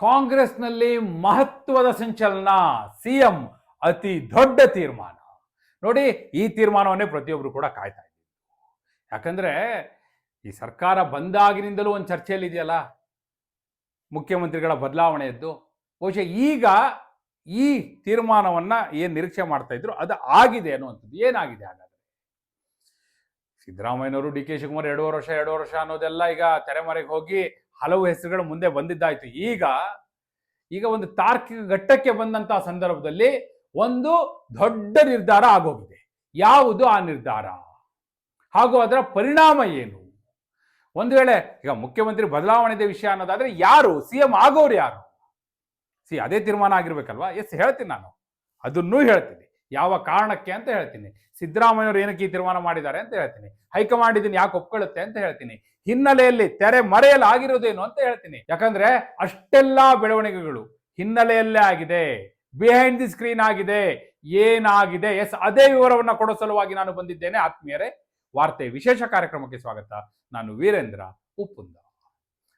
ಕಾಂಗ್ರೆಸ್ನಲ್ಲಿ ಮಹತ್ವದ ಸಂಚಲನ, ಸಿಎಂ ಅತಿ ದೊಡ್ಡ ತೀರ್ಮಾನ. ನೋಡಿ, ಈ ತೀರ್ಮಾನವನ್ನೇ ಪ್ರತಿಯೊಬ್ಬರು ಕೂಡ ಕಾಯ್ತಾ ಇದ್ದೀವಿ ಯಾಕಂದ್ರೆ, ಈ ಸರ್ಕಾರ ಬಂದಾಗಿನಿಂದಲೂ ಒಂದು ಚರ್ಚೆಯಲ್ಲಿ ಇದೆಯಲ್ಲ ಮುಖ್ಯಮಂತ್ರಿಗಳ ಬದಲಾವಣೆಯದ್ದು ಬಹುಶಃ ಈಗ ಈ ತೀರ್ಮಾನವನ್ನ ಏನು ನಿರೀಕ್ಷೆ ಮಾಡ್ತಾ ಇದ್ರು, ಅದು ಆಗಿದೆ ಅನ್ನುವಂಥದ್ದು. ಏನಾಗಿದೆ ಹಾಗಾದ್ರೆ? ಸಿದ್ದರಾಮಯ್ಯನವರು, ಡಿ ಕೆ ಶಿವಕುಮಾರ್ ಎರಡೂವರೆ ವರ್ಷ ಎರಡೂವರೆ ವರ್ಷ ಅನ್ನೋದೆಲ್ಲ ಈಗ ತೆರೆಮರೆಗೆ ಹೋಗಿ ಹಲವು ಹೆಸರುಗಳು ಮುಂದೆ ಬಂದಿದ್ದಾಯ್ತು. ಈಗ ಈಗ ಒಂದು ತಾರ್ಕಿಕ ಘಟ್ಟಕ್ಕೆ ಬಂದಂತಹ ಸಂದರ್ಭದಲ್ಲಿ ಒಂದು ದೊಡ್ಡ ನಿರ್ಧಾರ ಆಗೋಗಿದೆ. ಯಾವುದು ಆ ನಿರ್ಧಾರ? ಹಾಗೂ ಅದರ ಪರಿಣಾಮ ಏನು? ಒಂದು ವೇಳೆ, ಈಗ ಮುಖ್ಯಮಂತ್ರಿ ಬದಲಾವಣೆದ ವಿಷಯ ಅನ್ನೋದಾದ್ರೆ ಯಾರು? ಸಿ ಎಂ ಆಗೋರು ಯಾರು? ಸಿ, ಅದೇ ತೀರ್ಮಾನ ಆಗಿರ್ಬೇಕಲ್ವಾ? ಎಸ್, ಹೇಳ್ತೀನಿ ನಾನು. ಅದನ್ನೂ ಹೇಳ್ತೀನಿ. ಯಾವ ಕಾರಣಕ್ಕೆ ಅಂತ ಹೇಳ್ತೀನಿ. ಸಿದ್ದರಾಮಯ್ಯವರು ಏನಕ್ಕೆ ಈ ತೀರ್ಮಾನ ಮಾಡಿದ್ದಾರೆ ಅಂತ ಹೇಳ್ತೀನಿ. ಹೈಕಮಾಂಡ್ ಇದನ್ನ ಯಾಕೆ ಒಪ್ಕೊಳ್ಳುತ್ತೆ ಅಂತ ಹೇಳ್ತೀನಿ. ಹಿನ್ನೆಲೆಯಲ್ಲಿ ತೆರೆ ಮರೆಯಲ್ಲಿ ಆಗಿರೋದೇನು ಅಂತ ಹೇಳ್ತೀನಿ. ಯಾಕಂದ್ರೆ ಅಷ್ಟೆಲ್ಲಾ ಬೆಳವಣಿಗೆಗಳು ಹಿನ್ನೆಲೆಯಲ್ಲೇ ಆಗಿದೆ. ಬಿಹೈಂಡ್ ದಿ ಸ್ಕ್ರೀನ್ ಆಗಿದೆ. ಏನಾಗಿದೆ? ಎಸ್ ಅದೇ ವಿವರವನ್ನ ಕೊಡೋ ಸಲುವಾಗಿ ನಾನು ಬಂದಿದ್ದೇನೆ. ಆತ್ಮೀಯರೇ, ವಾರ್ತೆ ವಿಶೇಷ ಕಾರ್ಯಕ್ರಮಕ್ಕೆ ಸ್ವಾಗತ. ನಾನು ವೀರೇಂದ್ರ ಉಪ್ಪುಂದ.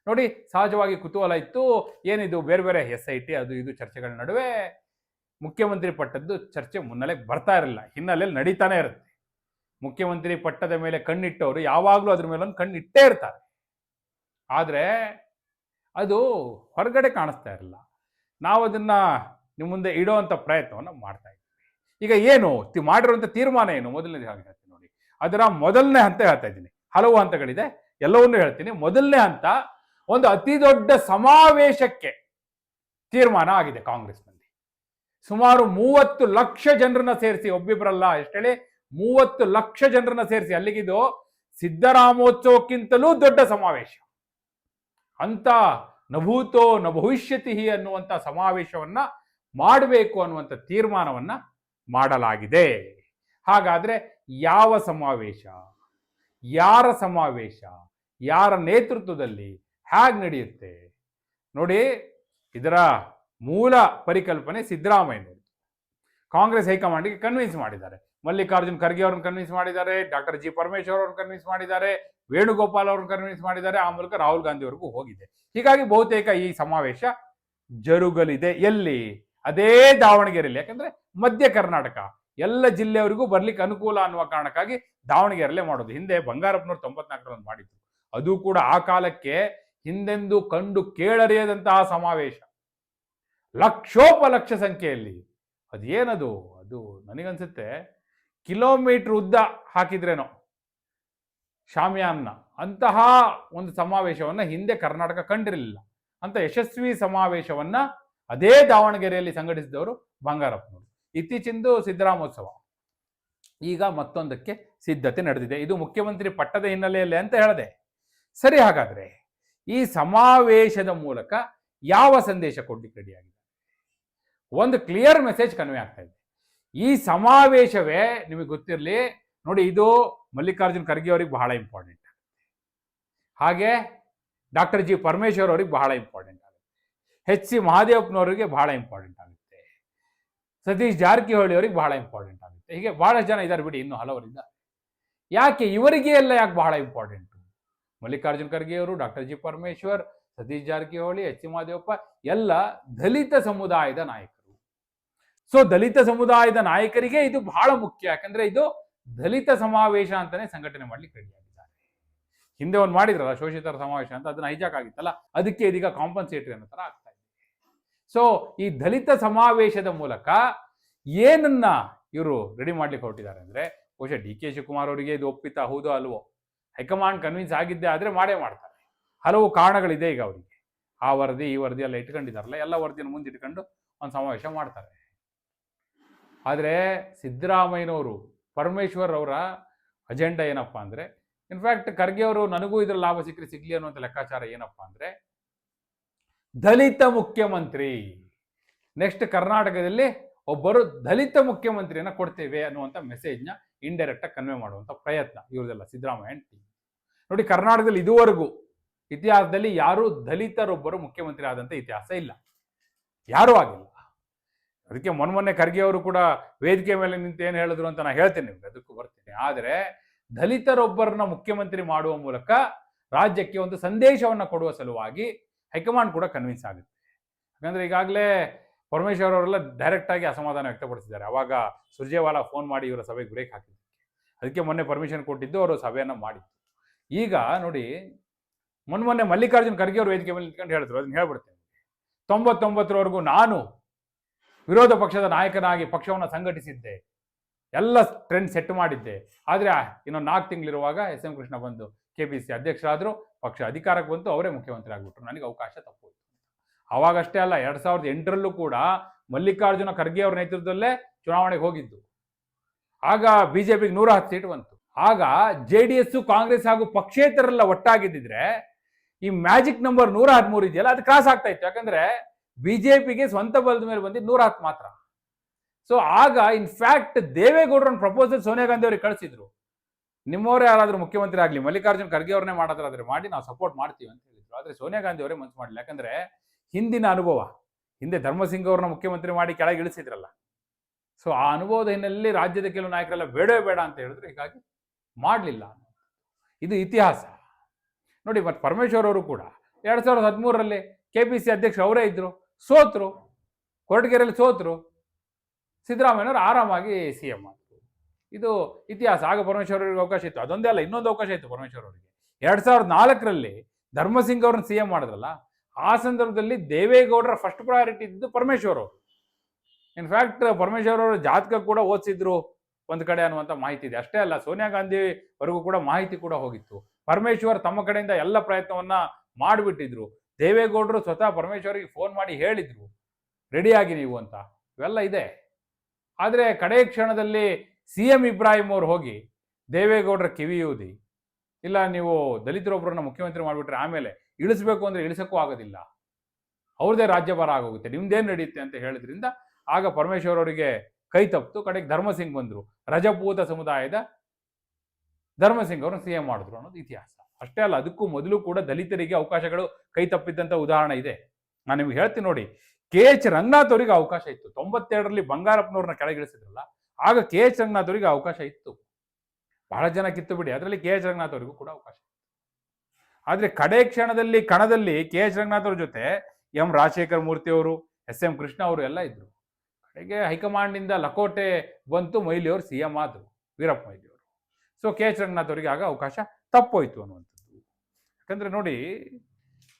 ನೋಡಿ, ಸಹಜವಾಗಿ ಕುತೂಹಲ ಇತ್ತು. ಏನಿದು? ಬೇರೆ ಬೇರೆ ಎಸ್ ಐ ಟಿ, ಅದು ಇದು ಚರ್ಚೆಗಳ ನಡುವೆ ಮುಖ್ಯಮಂತ್ರಿ ಪಟ್ಟದ್ದು ಚರ್ಚೆ ಮುನ್ನಲೆ ಬರ್ತಾ ಇರಲಿಲ್ಲ. ಹಿನ್ನೆಲೆಯಲ್ಲಿ ನಡೀತಾನೆ ಇರುತ್ತೆ. ಮುಖ್ಯಮಂತ್ರಿ ಪಟ್ಟದ ಮೇಲೆ ಕಣ್ಣಿಟ್ಟವರು ಯಾವಾಗಲೂ ಅದ್ರ ಮೇಲೆ ಕಣ್ಣಿಟ್ಟೇ ಇರ್ತಾರೆ. ಆದರೆ ಅದು ಹೊರಗಡೆ ಕಾಣಿಸ್ತಾ ಇರಲಿಲ್ಲ. ನಾವು ಅದನ್ನ ನಿಮ್ಮ ಮುಂದೆ ಇಡೋವಂಥ ಪ್ರಯತ್ನವನ್ನು ಮಾಡ್ತಾ ಇದ್ದೀವಿ ಈಗ ಏನು ಮಾಡಿರುವಂಥ ತೀರ್ಮಾನ ಏನು? ಮೊದಲನೇದು ಹಾಗೆ ಹೇಳ್ತೀನಿ ನೋಡಿ. ಅದರ ಮೊದಲನೇ ಹಂತ ಹೇಳ್ತಾ ಇದ್ದೀನಿ. ಹಲವು ಹಂತಗಳಿದೆ. ಎಲ್ಲವನ್ನೂ ಹೇಳ್ತೀನಿ. ಮೊದಲನೇ ಹಂತ ಒಂದು ಅತಿ ದೊಡ್ಡ ಸಮಾವೇಶಕ್ಕೆ ತೀರ್ಮಾನ ಆಗಿದೆ ಕಾಂಗ್ರೆಸ್ನಲ್ಲಿ. ಸುಮಾರು ಮೂವತ್ತು ಲಕ್ಷ ಜನರನ್ನ ಸೇರಿಸಿ ಒಬ್ಬಿಬ್ಬರಲ್ಲ ಎಷ್ಟೇಳಿ? ಮೂವತ್ತು ಲಕ್ಷ ಜನರನ್ನ ಸೇರಿಸಿ. ಅಲ್ಲಿಗಿದು ಸಿದ್ದರಾಮೋತ್ಸವಕ್ಕಿಂತಲೂ ದೊಡ್ಡ ಸಮಾವೇಶ. ಅಂತ ನಭೂತೋ ನ ಭವಿಷ್ಯತಿ ಅನ್ನುವಂಥ ಸಮಾವೇಶವನ್ನ ಮಾಡಬೇಕು ಅನ್ನುವಂಥ ತೀರ್ಮಾನವನ್ನ ಮಾಡಲಾಗಿದೆ. ಹಾಗಾದ್ರೆ ಯಾವ ಸಮಾವೇಶ? ಯಾರ ಸಮಾವೇಶ? ಯಾರ ನೇತೃತ್ವದಲ್ಲಿ ಹೇಗೆ ನಡೆಯುತ್ತೆ? ನೋಡಿ, ಇದರ ಮೂಲ ಪರಿಕಲ್ಪನೆ ಸಿದ್ದರಾಮಯ್ಯನವರು ಕಾಂಗ್ರೆಸ್ ಹೈಕಮಾಂಡ್ಗೆ ಕನ್ವಿನ್ಸ್ ಮಾಡಿದ್ದಾರೆ. ಮಲ್ಲಿಕಾರ್ಜುನ್ ಖರ್ಗೆ ಅವ್ರನ್ನ ಕನ್ವಿನ್ಸ್ ಮಾಡಿದ್ದಾರೆ, ಡಾಕ್ಟರ್ ಜಿ ಪರಮೇಶ್ವರ್ ಅವ್ರನ್ನ ಕನ್ವಿನ್ಸ್ ಮಾಡಿದ್ದಾರೆ, ವೇಣುಗೋಪಾಲ್ ಅವ್ರನ್ನ ಕನ್ವಿನ್ಸ್ ಮಾಡಿದ್ದಾರೆ, ಆ ಮೂಲಕ ರಾಹುಲ್ ಗಾಂಧಿ ಅವರಿಗೂ ಹೋಗಿದೆ. ಹೀಗಾಗಿ ಬಹುತೇಕ ಈ ಸಮಾವೇಶ ಜರುಗಲಿದೆ ಎಲ್ಲಿ? ಅದೇ ದಾವಣಗೆರೆಯಲ್ಲಿ ಯಾಕಂದ್ರೆ ಮಧ್ಯ ಕರ್ನಾಟಕ, ಎಲ್ಲ ಜಿಲ್ಲೆಯವರಿಗೂ ಬರ್ಲಿಕ್ಕೆ ಅನುಕೂಲ ಅನ್ನುವ ಕಾರಣಕ್ಕಾಗಿ ದಾವಣಗೆರೆಯಲ್ಲೇ ಮಾಡೋದು. ಹಿಂದೆ ಬಂಗಾರಪ್ಪನವ್ರು ತೊಂಬತ್ನಾಲ್ಕರಲ್ಲಿ ಮಾಡಿದ್ರು. ಅದು ಕೂಡ ಆ ಕಾಲಕ್ಕೆ ಹಿಂದೆಂದು ಕಂಡು ಕೇಳರಿಯದಂತಹ ಸಮಾವೇಶ. ಲಕ್ಷೋಪಲಕ್ಷ ಸಂಖ್ಯೆಯಲ್ಲಿ. ಅದೇನದು? ಅದು ನನಗನ್ಸುತ್ತೆ, ಕಿಲೋಮೀಟರ್ ಉದ್ದ ಹಾಕಿದ್ರೇನೋ ಶಾಮಿಯಾನ್ನ ಅಂತಹ ಒಂದು ಸಮಾವೇಶವನ್ನ ಹಿಂದೆ ಕರ್ನಾಟಕ ಕಂಡಿರಲಿಲ್ಲ. ಅಂತ ಯಶಸ್ವಿ ಸಮಾವೇಶವನ್ನ ಅದೇ ದಾವಣಗೆರೆಯಲ್ಲಿ ಸಂಘಟಿಸಿದವರು ಬಂಗಾರಪ್ಪನವರು. ಇತ್ತೀಚಿಂದು ಸಿದ್ದರಾಮೋತ್ಸವ. ಈಗ ಮತ್ತೊಂದಕ್ಕೆ ಸಿದ್ಧತೆ ನಡೆದಿದೆ. ಇದು ಮುಖ್ಯಮಂತ್ರಿ ಪಟ್ಟದ ಹಿನ್ನೆಲೆಯಲ್ಲಿ ಅಂತ ಹೇಳಿದೆ. ಸರಿ ಹಾಗಾದ್ರೆ, ಈ ಸಮಾವೇಶದ ಮೂಲಕ ಯಾವ ಸಂದೇಶ ಕೊಡ್ಲಿಕ್ಕೆ ರೆಡಿಯಾಗಿದೆ ಒಂದು ಕ್ಲಿಯರ್ ಮೆಸೇಜ್ ಕನ್ವೆ ಆಗ್ತಾ ಇದೆ. ಈ ಸಮಾವೇಶವೇ ನಿಮಗೆ ಗೊತ್ತಿರಲಿ, ನೋಡಿ ಇದು ಮಲ್ಲಿಕಾರ್ಜುನ್ ಖರ್ಗೆ ಅವ್ರಿಗೆ ಬಹಳ ಇಂಪಾರ್ಟೆಂಟ್ ಹಾಗೆ ಡಾಕ್ಟರ್ ಜಿ ಪರಮೇಶ್ವರ್ ಅವ್ರಿಗೆ ಬಹಳ ಇಂಪಾರ್ಟೆಂಟ್ ಆಗುತ್ತೆ. ಹೆಚ್ ಸಿ ಮಹಾದೇವಪ್ಪನವರಿಗೆ ಬಹಳ ಇಂಪಾರ್ಟೆಂಟ್ ಆಗುತ್ತೆ. ಸತೀಶ್ ಜಾರಕಿಹೊಳಿ ಅವ್ರಿಗೆ ಬಹಳ ಇಂಪಾರ್ಟೆಂಟ್ ಆಗುತ್ತೆ. ಹೀಗೆ ಬಹಳ ಜನ ಇದ್ದಾರೆ ಬಿಡಿ ಇನ್ನು ಹಲವರಿಂದ. ಯಾಕೆ ಇವರಿಗೆ ಎಲ್ಲ ಯಾಕೆ ಬಹಳ ಇಂಪಾರ್ಟೆಂಟು ಮಲ್ಲಿಕಾರ್ಜುನ್ ಖರ್ಗೆ ಅವರು, doctor G Parameshwar, Satish Jarkiholi, H C Mahadevappa, ಎಲ್ಲ ದಲಿತ ಸಮುದಾಯದ ನಾಯಕರು. ಸೊ ದಲಿತ ಸಮುದಾಯದ ನಾಯಕರಿಗೆ ಇದು ಬಹಳ ಮುಖ್ಯ ಯಾಕಂದ್ರೆ ಇದು ದಲಿತ ಸಮಾವೇಶ ಅಂತಾನೆ ಸಂಘಟನೆ ಮಾಡ್ಲಿಕ್ಕೆ ರೆಡಿ ಆಗಿದ್ದಾರೆ ಹಿಂದೆ ಒಂದು ಮಾಡಿದ್ರಲ್ಲ ಶೋಷಿತರ ಸಮಾವೇಶ ಅಂತ ಅದನ್ನ ಹೈಜಾಕ್ ಆಗಿತ್ತಲ್ಲ ಅದಕ್ಕೆ ಇದೀಗ ಕಾಂಪನ್ಸೇಟರಿ ಅನ್ನೋ ತರ ಆಗ್ತಾ ಇದೆ ಸೊ ಈ ದಲಿತ ಸಮಾವೇಶದ ಮೂಲಕ ಏನನ್ನ ಇವರು ರೆಡಿ ಮಾಡ್ಲಿಕ್ಕೆ ಹೊರಟಿದ್ದಾರೆ ಅಂದ್ರೆ, ಬಹುಶಃ ಡಿ ಕೆ ಶಿವಕುಮಾರ್ ಅವರಿಗೆ ಇದು ಒಪ್ಪಿತ, ಹೌದೋ ಅಲ್ವೋ? ಹೈಕಮಾಂಡ್ ಕನ್ವಿನ್ಸ್ ಆಗಿದ್ದೆ ಆದ್ರೆ ಮಾಡೇ ಮಾಡ್ತಾರೆ. ಹಲವು ಕಾರಣಗಳಿದೆ ಈಗ ಅವರಿಗೆ. ಆ ವರದಿ, ಈ ವರದಿ ಎಲ್ಲ ಇಟ್ಕೊಂಡಿದಾರಲ್ಲ ಎಲ್ಲ ವರದಿಯನ್ನು ಮುಂದಿಟ್ಕೊಂಡು ಒಂದು ಸಮಾವೇಶ ಮಾಡ್ತಾರೆ. ಆದರೆ ಸಿದ್ದರಾಮಯ್ಯನವರು ಪರಮೇಶ್ವರ್ ಅವರ ಅಜೆಂಡಾ ಏನಪ್ಪಾ ಅಂದ್ರೆ ಇನ್ಫ್ಯಾಕ್ಟ್ ಖರ್ಗೆ ಅವರು ನನಗೂ ಇದ್ರ ಲಾಭ ಸಿಕ್ಕರೆ ಸಿಗ್ಲಿ ಅನ್ನುವಂಥ ಲೆಕ್ಕಾಚಾರ ಏನಪ್ಪಾ ಅಂದ್ರೆ, ದಲಿತ ಮುಖ್ಯಮಂತ್ರಿ ನೆಕ್ಸ್ಟ್ ಕರ್ನಾಟಕದಲ್ಲಿ ಒಬ್ಬರು ದಲಿತ ಮುಖ್ಯಮಂತ್ರಿಯನ್ನ ಕೊಡ್ತೇವೆ ಅನ್ನುವಂಥ ಮೆಸೇಜ್ನ ಇಂಡೈರೆಕ್ಟ್ ಆಗಿ ಕನ್ವೆ ಮಾಡುವಂಥ ಪ್ರಯತ್ನ ಇವ್ರದೆಲ್ಲ ಸಿದ್ದರಾಮಯ್ಯ ನೋಡಿ ಕರ್ನಾಟಕದಲ್ಲಿ ಇದುವರೆಗೂ ಇತಿಹಾಸದಲ್ಲಿ ಯಾರೂ ದಲಿತರೊಬ್ಬರು ಮುಖ್ಯಮಂತ್ರಿ ಆದಂಥ ಇತಿಹಾಸ ಇಲ್ಲ. ಯಾರೂ ಆಗಿಲ್ಲ. ಅದಕ್ಕೆ ಮೊನ್ನೆ ಖರ್ಗೆ ಅವರು ಕೂಡ ವೇದಿಕೆ ಮೇಲೆ ನಿಂತು ಏನು ಹೇಳಿದ್ರು ಅಂತ ನಾನು ಹೇಳ್ತೇನೆ ನಿಮ್ಗೆ, ಅದಕ್ಕೂ ಬರ್ತೀನಿ. ಆದರೆ ದಲಿತರೊಬ್ಬರನ್ನ ಮುಖ್ಯಮಂತ್ರಿ ಮಾಡುವ ಮೂಲಕ ರಾಜ್ಯಕ್ಕೆ ಒಂದು ಸಂದೇಶವನ್ನು ಕೊಡುವ ಸಲುವಾಗಿ ಹೈಕಮಾಂಡ್ ಕೂಡ ಕನ್ವಿನ್ಸ್ ಆಗುತ್ತೆ. ಯಾಕಂದ್ರೆ ಈಗಾಗಲೇ ಪರಮೇಶ್ವರ್ ಅವರೆಲ್ಲ ಡೈರೆಕ್ಟ್ ಆಗಿ ಅಸಮಾಧಾನ ವ್ಯಕ್ತಪಡಿಸಿದ್ದಾರೆ. ಅವಾಗ ಸುರ್ಜೇವಾಲಾ ಫೋನ್ ಮಾಡಿ ಇವರ ಸಭೆಗೆ ಬ್ರೇಕ್ ಹಾಕಿದ್ದಕ್ಕೆ ಅದಕ್ಕೆ ಮೊನ್ನೆ ಪರ್ಮಿಷನ್ ಕೊಟ್ಟಿದ್ದು ಅವರು ಸಭೆಯನ್ನು ಮಾಡಿದ್ದು ಈಗ ನೋಡಿ, ಮೊನ್ನೆ ಮೊನ್ನೆ ಮಲ್ಲಿಕಾರ್ಜುನ್ ಖರ್ಗೆ ಅವರು ವೇದಿಕೆ ಮೇಲೆ ನಿಂತ್ಕೊಂಡು ಹೇಳಿದ್ರು. ಅದನ್ನ ಹೇಳ್ಬಿಡ್ತೇನೆ ತೊಂಬತ್ತೊಂಬತ್ತರವರೆಗೂ ನಾನು ವಿರೋಧ ಪಕ್ಷದ ನಾಯಕನಾಗಿ ಪಕ್ಷವನ್ನು ಸಂಘಟಿಸಿದ್ದೆ. ಎಲ್ಲ ಟ್ರೆಂಡ್ ಸೆಟ್ ಮಾಡಿದ್ದೆ. ಆದರೆ ಇನ್ನೊಂದು ನಾಲ್ಕು ತಿಂಗಳಿರುವಾಗ ಎಸ್ ಎಂ ಕೃಷ್ಣ ಬಂದು ಕೆ ಪಿ ಸಿ ಅಧ್ಯಕ್ಷರಾದರು, ಪಕ್ಷ ಅಧಿಕಾರಕ್ಕೆ ಬಂತು, ಅವರೇ ಮುಖ್ಯಮಂತ್ರಿ ಆಗಿಬಿಟ್ರು ನನಗೆ ಅವಕಾಶ ತಪ್ಪೋಯ್ತು ಅವಾಗಷ್ಟೇ ಅಲ್ಲ, ಎರಡ್ ಸಾವಿರದ ಎಂಟರಲ್ಲೂ ಕೂಡ ಮಲ್ಲಿಕಾರ್ಜುನ ಖರ್ಗೆ ಅವರ ನೇತೃತ್ವದಲ್ಲೇ ಚುನಾವಣೆಗೆ ಹೋಗಿದ್ದು. ಆಗ ಬಿಜೆಪಿಗೆ ನೂರ ಹತ್ತು ಸೀಟ್ ಬಂತು. ಆಗ ಜೆ ಡಿ ಎಸ್ಸು, ಕಾಂಗ್ರೆಸ್ ಹಾಗೂ ಪಕ್ಷೇತರೆಲ್ಲ ಒಟ್ಟಾಗಿದ್ದಿದ್ರೆ ಈ ಮ್ಯಾಜಿಕ್ ನಂಬರ್ ನೂರ ಹದಿಮೂರು ಇದೆಯಲ್ಲ, ಅದು ಕ್ರಾಸ್ ಆಗ್ತಾ ಇತ್ತು. ಯಾಕಂದ್ರೆ ಬಿಜೆಪಿಗೆ ಸ್ವಂತ ಬಲದ ಮೇಲೆ ಬಂದಿದ್ದು ನೂರ ಹತ್ತು ಮಾತ್ರ. ಸೊ ಆಗ ಇನ್ಫ್ಯಾಕ್ಟ್ ದೇವೇಗೌಡರನ್ನ ಪ್ರಪೋಸಲ್ ಸೋನಿಯಾ ಗಾಂಧಿ ಅವರಿಗೆ ಕಳಿಸಿದ್ರು. ನಿಮ್ಮವರೇ ಯಾರಾದ್ರೂ ಮುಖ್ಯಮಂತ್ರಿ ಆಗಲಿ, ಮಲ್ಲಿಕಾರ್ಜುನ್ ಖರ್ಗೆ ಅವ್ರನ್ನೇ ಮಾಡೋದಾದ್ರೆ ಮಾಡಿ, ನಾವು ಸಪೋರ್ಟ್ ಮಾಡ್ತೀವಿ ಅಂತ ಹೇಳಿದ್ರು. ಆದ್ರೆ ಸೋನಿಯಾ ಗಾಂಧಿ ಅವರೇ ಮನ್ಸು ಮಾಡಲಿಲ್ಲ. ಯಾಕಂದ್ರೆ ಹಿಂದಿನ ಅನುಭವ, ಹಿಂದೆ ಧರ್ಮಸಿಂಗ್ ಅವ್ರನ್ನ ಮುಖ್ಯಮಂತ್ರಿ ಮಾಡಿ ಕೆಳಗೆ ಇಳಿಸಿದ್ರಲ್ಲ. ಸೊ ಆ ಅನುಭವದ ಹಿನ್ನೆಲೆಯಲ್ಲಿ ರಾಜ್ಯದ ಕೆಲವು ನಾಯಕರೆಲ್ಲ ಬೇಡವೇ ಬೇಡ ಅಂತ ಹೇಳಿದ್ರು. ಹೀಗಾಗಿ ಮಾಡಲಿಲ್ಲ ಇದು ಇತಿಹಾಸ. ನೋಡಿ, ಮತ್ತೆ ಪರಮೇಶ್ವರ್ ಅವರು ಕೂಡ ಎರಡು ಸಾವಿರದ ಹದಿಮೂರರಲ್ಲಿ ಕೆ ಪಿ ಸಿ ಅಧ್ಯಕ್ಷ ಅವರೇ ಇದ್ರು. ಸೋತ್ರು, ಕೊರಟಗೆರೆಯಲ್ಲಿ ಸೋತರು, ಸಿದ್ದರಾಮಯ್ಯನವರು ಆರಾಮಾಗಿ ಸಿ ಎಂ ಆದರು ಇದು ಇತಿಹಾಸ. ಆಗ ಪರಮೇಶ್ವರ ಅವರಿಗೆ ಅವಕಾಶ ಇತ್ತು. ಅದೊಂದೇ ಅಲ್ಲ, ಇನ್ನೊಂದು ಅವಕಾಶ ಇತ್ತು ಪರಮೇಶ್ವರ ಅವರಿಗೆ ಎರಡು ಸಾವಿರದ ನಾಲ್ಕರಲ್ಲಿ ಧರ್ಮಸಿಂಗ್ ಅವ್ರನ್ನ ಸಿ ಎಂ ಮಾಡಿದ್ರಲ್ಲ, ಆ ಸಂದರ್ಭದಲ್ಲಿ ದೇವೇಗೌಡರ ಫಸ್ಟ್ ಪ್ರಯಾರಿಟಿ ಇದ್ದು ಪರಮೇಶ್ವರ್ ಅವರು ಇನ್ಫ್ಯಾಕ್ಟ್ ಪರಮೇಶ್ವರ್ ಅವರು ಜಾತಕ ಕೂಡ ಓದಿಸಿದ್ರು ಒಂದು ಕಡೆ ಅನ್ನುವಂಥ ಮಾಹಿತಿ ಇದೆ. ಅಷ್ಟೇ ಅಲ್ಲ, ಸೋನಿಯಾ ಗಾಂಧಿ ವರೆಗೂ ಕೂಡ ಮಾಹಿತಿ ಕೂಡ ಹೋಗಿತ್ತು. ಪರಮೇಶ್ವರ್ ತಮ್ಮ ಕಡೆಯಿಂದ ಎಲ್ಲ ಪ್ರಯತ್ನವನ್ನ ಮಾಡಿಬಿಟ್ಟಿದ್ರು. ದೇವೇಗೌಡರು ಸ್ವತಃ ಪರಮೇಶ್ವರಿಗೆ ಫೋನ್ ಮಾಡಿ ಹೇಳಿದ್ರು ರೆಡಿಯಾಗಿ ನೀವು ಅಂತ. ಇವೆಲ್ಲ ಇದೆ. ಆದರೆ ಕಡೆ ಕ್ಷಣದಲ್ಲಿ ಸಿ ಎಂ ಇಬ್ರಾಹಿಂ ಅವ್ರು ಹೋಗಿ, ದೇವೇಗೌಡರ ಕಿವಿಯೂದಿ ಇಲ್ಲ, ನೀವು ದಲಿತರೊಬ್ಬರನ್ನ ಮುಖ್ಯಮಂತ್ರಿ ಮಾಡಿಬಿಟ್ರೆ ಆಮೇಲೆ ಇಳಿಸ್ಬೇಕು ಅಂದರೆ ಇಳಿಸೋಕ್ಕೂ ಆಗೋದಿಲ್ಲ. ಅವ್ರದೇ ರಾಜ್ಯಭಾರ ಆಗೋಗುತ್ತೆ. ನಿಮ್ದೇನು ನಡೆಯುತ್ತೆ ಅಂತ ಹೇಳಿದ್ರಿಂದ ಆಗ ಪರಮೇಶ್ವರ್ ಅವರಿಗೆ ಕೈ ತಪ್ಪಿತು. ಕಡೆಗೆ ಧರ್ಮಸಿಂಗ್ ಬಂದರು. ರಜಪೂತ ಸಮುದಾಯದ ಧರ್ಮಸಿಂಗ್ ಅವ್ರನ್ನ ಸಿ ಎಂ ಮಾಡಿದ್ರು ಅನ್ನೋದು ಇತಿಹಾಸ. ಅಷ್ಟೇ ಅಲ್ಲ, ಅದಕ್ಕೂ ಮೊದಲು ಕೂಡ ದಲಿತರಿಗೆ ಅವಕಾಶಗಳು ಕೈ ತಪ್ಪಿದ್ದಂಥ ಉದಾಹರಣೆ ಇದೆ. ನಾನು ನಿಮ್ಗೆ ಹೇಳ್ತೀನಿ ನೋಡಿ, ಕೆ ಎಚ್ ರಂಗನಾಥ್ ಅವರಿಗೆ ಅವಕಾಶ ಇತ್ತು. ತೊಂಬತ್ತೆರಡರಲ್ಲಿ ಬಂಗಾರಪ್ಪನವ್ರನ್ನ ಕೆಳಗಿಳಿಸಿದ್ರಲ್ಲ, ಆಗ ಕೆ ಎಚ್ ರಂಗನಾಥ್ ಅವರಿಗೆ ಅವಕಾಶ ಇತ್ತು. ಬಹಳ ಜನ ಕಿತ್ತು ಬಿಡಿ, ಅದರಲ್ಲಿ ಕೆ ಎಚ್ ರಂಗನಾಥ್ ಅವರಿಗೂ ಕೂಡ ಅವಕಾಶ ಇತ್ತು. ಆದ್ರೆ ಕಡೆ ಕ್ಷಣದಲ್ಲಿ, ಕಣದಲ್ಲಿ ಕೆ ಎಚ್ ರಂಗನಾಥ್ ಅವ್ರ ಜೊತೆ ಎಂ ರಾಜಶೇಖರ್ ಮೂರ್ತಿ ಅವರು, ಎಸ್ ಎಂ ಕೃಷ್ಣ ಅವರು ಎಲ್ಲ ಇದ್ರು. ಕಡೆಗೆ ಹೈಕಮಾಂಡ್ನಿಂದ ಲಕೋಟೆ ಬಂತು ಮೈಲಿ ಅವರು ಸಿ ಎಂ ಆದರು, ವೀರಪ್ಪ ಮೊಯ್ಲಿ ಅವರು ಸೊ, ಕೆ ಎಚ್ ರಂಗನಾಥ್ ಅವರಿಗೆ ಆಗ ಅವಕಾಶ ತಪ್ಪೋಯ್ತು ಅನ್ನುವಂಥದ್ದು. ಯಾಕಂದ್ರೆ ನೋಡಿ,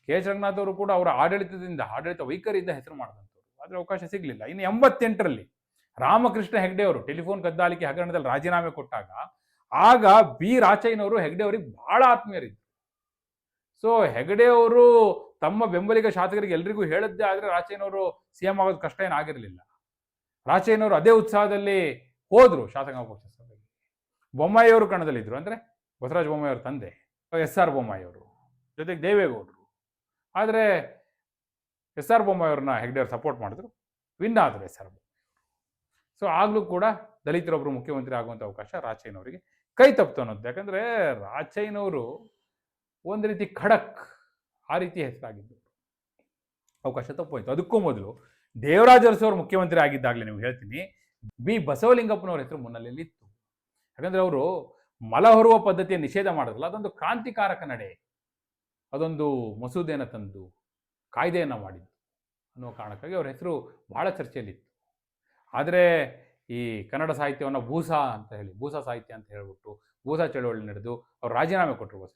ಕೆ. ಎಚ್ ರಂಗನಾಥ್ ಅವರು ಕೂಡ ಅವರ ಆಡಳಿತದಿಂದ, ಆಡಳಿತ ವೈಖರಿಯಿಂದ ಹೆಸರು ಮಾಡಿದಂಥವ್ರು. ಆದರೆ ಅವಕಾಶ ಸಿಗಲಿಲ್ಲ. ಇನ್ನು ಎಂಬತ್ತೆಂಟರಲ್ಲಿ ರಾಮಕೃಷ್ಣ ಹೆಗ್ಡೆ ಅವರು ಟೆಲಿಫೋನ್ ಕದ್ದಾಲಿಕೆ ಹಗರಣದಲ್ಲಿ ರಾಜೀನಾಮೆ ಕೊಟ್ಟಾಗ, ಆಗ ಬಿ. ರಾಚಯ್ಯನವರು ಹೆಗ್ಡೆ ಅವರಿಗೆ ಬಹಳ ಆತ್ಮೀಯರಿದ್ದರು. ಸೊ ಹೆಗಡೆ ಅವರು ತಮ್ಮ ಬೆಂಬಲಿಗ ಶಾಸಕರಿಗೆ ಎಲ್ರಿಗೂ ಹೇಳಿದ್ದೆ ಆದರೆ ರಾಚಯ್ಯನವರು ಸಿ ಎಂ ಆಗೋದು ಕಷ್ಟ ಏನಾಗಿರಲಿಲ್ಲ ರಾಚಯ್ಯನವರು ಅದೇ ಉತ್ಸಾಹದಲ್ಲಿ ಹೋದ್ರು ಶಾಸಕಾಂಗ ಪಕ್ಷ ಸಭೆಗೆ. ಬೊಮ್ಮಾಯಿಯವರು ಕಣದಲ್ಲಿದ್ದರು ಅಂದರೆ ಬಸವರಾಜ ಬೊಮ್ಮಾಯಿ ಅವ್ರ ತಂದೆ, ಎಸ್. ಆರ್. ಬೊಮ್ಮಾಯಿ ಅವರು ಜೊತೆಗೆ ದೇವೇಗೌಡರು. ಆದರೆ ಎಸ್ ಆರ್ ಬೊಮ್ಮಾಯಿ ಅವ್ರನ್ನ ಹೆಗ್ಡೆ ಅವ್ರು ಸಪೋರ್ಟ್ ಮಾಡಿದ್ರು. ವಿನ್ ಆದರು ಎಸ್ ಆರ್ ಬೊಮ್ಮಾಯಿ ಸೊ ಆಗಲೂ ಕೂಡ ದಲಿತರೊಬ್ಬರು ಮುಖ್ಯಮಂತ್ರಿ ಆಗುವಂಥ ಅವಕಾಶ ರಾಜಯ್ಯನವರಿಗೆ ಕೈ ತಪ್ಪಿತು ಅನ್ನೋದು. ಯಾಕಂದರೆ ರಾಜಯ್ಯನವರು ಒಂದು ರೀತಿ ಖಡಕ್ ಆ ರೀತಿ ಹೆಸರಾಗಿದ್ದು. ಅವಕಾಶ ತಪ್ಪೋಯ್ತು. ಅದಕ್ಕೂ ಮೊದಲು ದೇವರಾಜ ಅರಸು ಅವರು ಮುಖ್ಯಮಂತ್ರಿ ಆಗಿದ್ದಾಗಲೇ ನೀವು ಹೇಳ್ತೀನಿ. ಬಿ. ಬಸವಲಿಂಗಪ್ಪನವ್ರ ಹೆಸರು ಮುನ್ನೆಲೆಯಲ್ಲಿ ಇತ್ತು. ಯಾಕಂದ್ರೆ ಅವರು ಮಲ ಹೊರುವ ಪದ್ಧತಿಯ ನಿಷೇಧ ಮಾಡಿದ್ರಲ್ಲ, ಅದೊಂದು ಕ್ರಾಂತಿಕಾರಕ ನಡೆ. ಅದೊಂದು ಮಸೂದೆಯನ್ನು ತಂದು ಕಾಯ್ದೆಯನ್ನು ಮಾಡಿದ್ದು ಅನ್ನೋ ಕಾರಣಕ್ಕಾಗಿ ಅವರ ಹೆಸರು ಬಹಳ ಚರ್ಚೆಯಲ್ಲಿತ್ತು. ಆದರೆ ಈ ಕನ್ನಡ ಸಾಹಿತ್ಯವನ್ನು ಭೂಸಾ ಅಂತ ಹೇಳಿ, ಭೂಸಾ ಸಾಹಿತ್ಯ ಅಂತ ಹೇಳಿಬಿಟ್ಟು ಭೂಸಾ ಚಳವಳಿ ನಡೆದು ಅವರು ರಾಜೀನಾಮೆ ಕೊಟ್ಟರು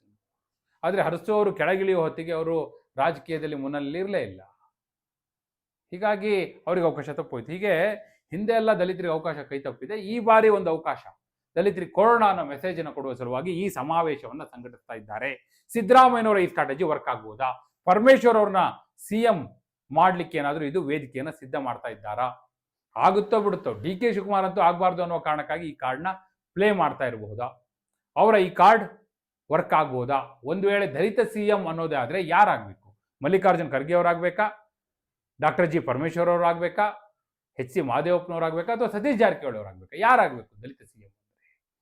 ಆದರೆ ಹರಸು ಅವರು ಕೆಳಗಿಳಿಯುವ ಹೊತ್ತಿಗೆ ಅವರು ರಾಜಕೀಯದಲ್ಲಿ ಮುನ್ನಲ್ಲಿರಲೇ ಇಲ್ಲ. ಹೀಗಾಗಿ ಅವರಿಗೆ ಅವಕಾಶ ತಪ್ಪೋಯ್ತು. ಹೀಗೆ ಹಿಂದೆ ಎಲ್ಲ ದಲಿತರಿಗೆ ಅವಕಾಶ ಕೈ ತಪ್ಪಿದೆ. ಈ ಬಾರಿ ಒಂದು ಅವಕಾಶ. ದಲಿತರಿಗೆ ಕೊರೋನಾ ಅನ್ನೋ ಮೆಸೇಜ್ ಅನ್ನು ಕೊಡುವ ಸಲುವಾಗಿ ಈ ಸಮಾವೇಶವನ್ನು ಸಂಘಟಿಸ್ತಾ ಇದ್ದಾರೆ. ಸಿದ್ದರಾಮಯ್ಯನವರ ಈ ಸ್ಟ್ರಾಟಜಿ ವರ್ಕ್ ಆಗ್ಬೋದಾ? ಪರಮೇಶ್ವರ್ ಅವ್ರನ್ನ ಸಿ ಎಂ ಮಾಡ್ಲಿಕ್ಕೆ ಏನಾದರೂ ಇದು ವೇದಿಕೆಯನ್ನು ಸಿದ್ಧ ಮಾಡ್ತಾ ಇದ್ದಾರಾ? ಆಗುತ್ತೋ ಬಿಡುತ್ತೋ? ಡಿ ಕೆ ಶಿವಕುಮಾರ್ ಅಂತೂ ಆಗಬಾರ್ದು ಅನ್ನೋ ಕಾರಣಕ್ಕಾಗಿ ಈ ಕಾರ್ಡ್ನ ಪ್ಲೇ ಮಾಡ್ತಾ ಇರಬಹುದಾ ಅವರ ಈ ಕಾರ್ಡ್ ವರ್ಕ್ ಆಗ್ಬೋದಾ? ಒಂದು ವೇಳೆ ದಲಿತ ಸಿ ಎಂ ಅನ್ನೋದೇ ಆದರೆ ಯಾರಾಗಬೇಕು? ಮಲ್ಲಿಕಾರ್ಜುನ್ ಖರ್ಗೆ ಅವರಾಗಬೇಕಾ? ಡಾಕ್ಟರ್ ಜಿ ಪರಮೇಶ್ವರ್ ಅವರಾಗಬೇಕಾ? ಎಚ್ ಸಿ ಮಹಾದೇವಪ್ಪನವರಾಗಬೇಕಾ ಅಥವಾ ಸತೀಶ್ ಜಾರಕಿಹೊಳಿ ಅವರಾಗಬೇಕಾ? ಯಾರಾಗಬೇಕು ದಲಿತ ಸಿ